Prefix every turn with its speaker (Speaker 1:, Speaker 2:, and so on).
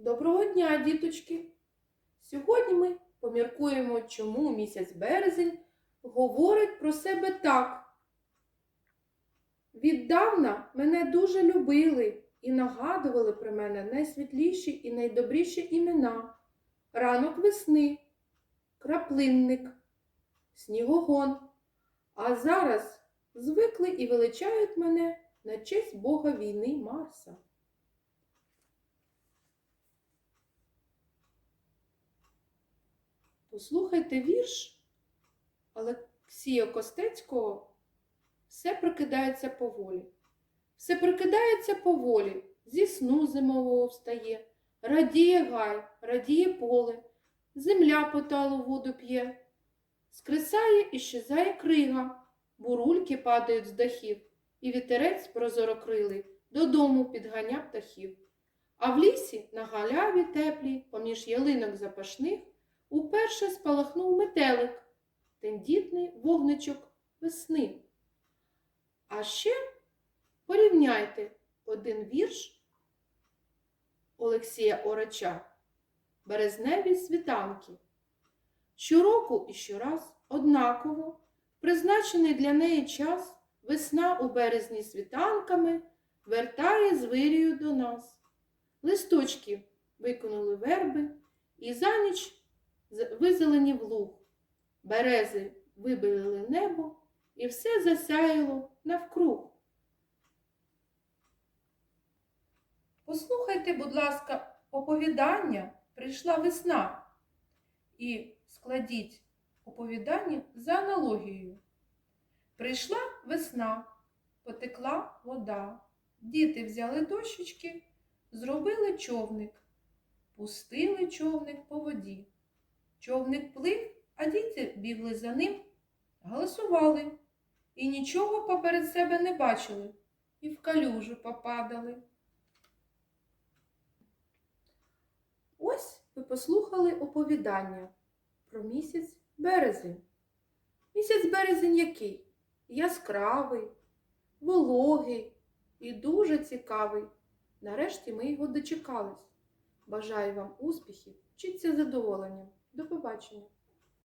Speaker 1: Доброго дня, діточки! Сьогодні ми поміркуємо, чому місяць березень говорить про себе так. Віддавна мене дуже любили і нагадували про мене найсвітліші і найдобріші імена. Ранок весни, краплинник, снігогон. А зараз звикли і величають мене на честь Бога війни Марса. Послухайте вірш Олексія Костецького Все прикидається поволі. Все прикидається поволі, зі сну зимового встає, радіє гай, радіє поле, земля поталу воду п'є, скресає і щезає крига, бурульки падають з дахів, і вітерець прозорокрилий додому підганя птахів. А в лісі на галяві теплій, поміж ялинок запашних, уперше спалахнув метелик, тендітний вогничок весни. А ще порівняйте один вірш Олексія Орача Березневі світанки. Щороку і щораз однаково призначений для неї час весна у березні світанками вертає з вирію до нас. Листочки виконули верби, і за ніч з- визеленів луг. Берези вибилили небо, і все засяяло навкруг. Послухайте, будь ласка, оповідання прийшла весна. І складіть оповідання за аналогією. Прийшла весна, потекла вода. Діти взяли дощечки, зробили човник, пустили човник по воді. Човник плив, а діти бігли за ним, голосували і нічого поперед себе не бачили, і в калюжу попадали. Ось ви послухали оповідання про місяць березень. Місяць березень який? Яскравий, вологий і дуже цікавий. Нарешті ми його дочекались. Бажаю вам успіхів, вчіться задоволенням. До побачення!